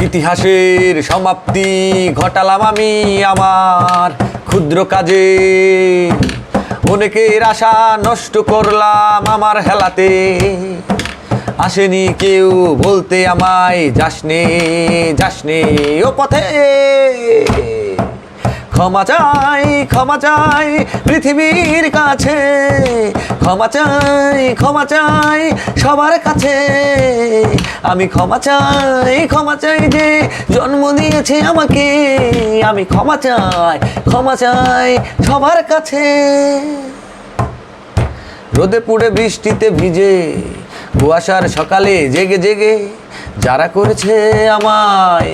ইতিহাসের সমাপ্তি ঘটালাম আমি আমার ক্ষুদ্র কাজে। অনেকের আশা নষ্ট করলাম আমার হেলাতে। আসেনি কেউ বলতে আমায় যাসনে যাসনে ও পথে। ক্ষমা চাই ক্ষমা চাই পৃথিবীর কাছে। ক্ষমা চাই ক্ষমা চাই সবার কাছে। আমি ক্ষমা চাই ক্ষমা চাই যে জন্ম দিয়েছে আমাকে। আমি ক্ষমা চাই ক্ষমা চাই সবার কাছে। রোদে পুড়ে বৃষ্টিতে ভিজে, কুয়াশার সকালে জেগে জেগে যারা করেছে আমায়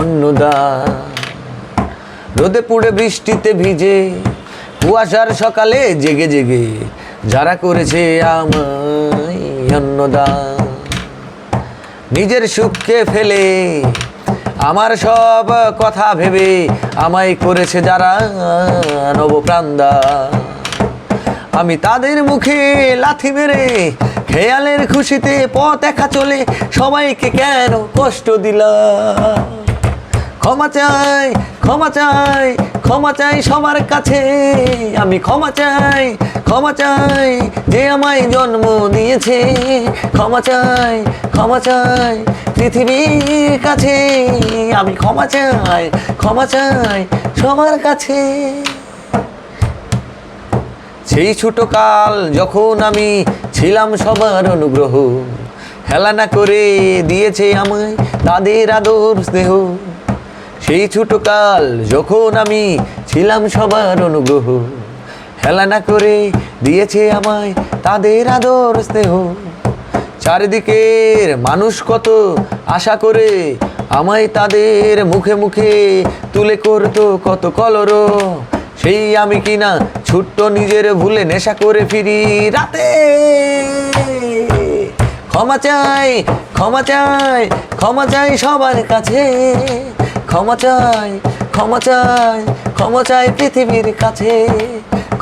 অন্নদান। রোদে পুড়ে বৃষ্টিতে ভিজে, কুয়াশার সকালে জেগে জেগে, যারা করেছে আমায় নিজের সুখকে ফেলে, আমার সব কথা ভেবে আমায় করেছে যারা নবপ্রান্দা। আমি তাদের মুখে লাথি মেরে, খেয়ালের খুশিতে পথ একা চলে, সবাইকে কেন কষ্ট দিলাম ক্ষমা চাই ক্ষমা চাই ক্ষমা চাই সবার কাছে। আমি ক্ষমা চাই ক্ষমা চাই যে আমায় জন্ম দিয়েছে। ক্ষমা চাই ক্ষমা চাই পৃথিবীর কাছে। আমি ক্ষমা চাই ক্ষমা চাই সবার কাছে। সেই ছোট কাল যখন আমি ছিলাম সবার অনুগ্রহ, হেলানা করে দিয়েছে আমায় তাদের আদর স্নেহ। সেই ছোট কাল যখন আমি ছিলাম সবার অনুগ্রহ হেলানা করে দিয়েছে আমায় তাদের আদর স্নেহ। চারিদিকের মানুষ কত আশা করে আমায় তাদের মুখে মুখে তুলে করতো কত কলর। সেই আমি কিনা ছোট্ট নিজের ভুলে নেশা করে ফিরি রাতে। ক্ষমা চাই ক্ষমা চাই ক্ষমা চাই সবার কাছে। ক্ষমা চাই ক্ষমা চাই ক্ষমা চাই পৃথিবীর কাছে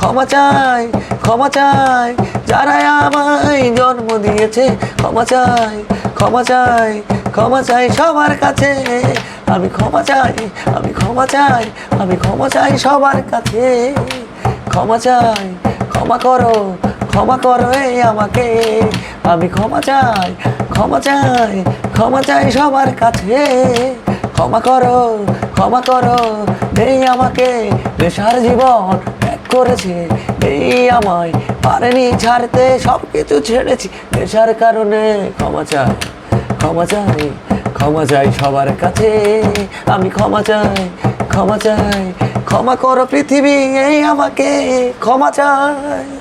ক্ষমা চাই ক্ষমা চাই যারা আমায় জন্ম দিয়েছে ক্ষমা চাই ক্ষমা চাই ক্ষমা চাই সবার কাছে আমি ক্ষমা চাই আমি ক্ষমা চাই আমি ক্ষমা চাই সবার কাছে ক্ষমা চাই ক্ষমা করো ক্ষমা করো এই আমাকে আমি ক্ষমা চাই ক্ষমা চাই ক্ষমা চাই সবার কাছে ক্ষমা করো ক্ষমা করো। এই আমাকে নেশার জীবন ত্যাগ করেছে। এই আমায় পারেনি ছাড়তে সব কিছু ছেড়েছি। নেশার কারণে ক্ষমা চাই ক্ষমা চাই ক্ষমা চাই সবার কাছে। আমি ক্ষমা চাই ক্ষমা চাই, ক্ষমা করো পৃথিবী, এই আমাকে ক্ষমা চাই।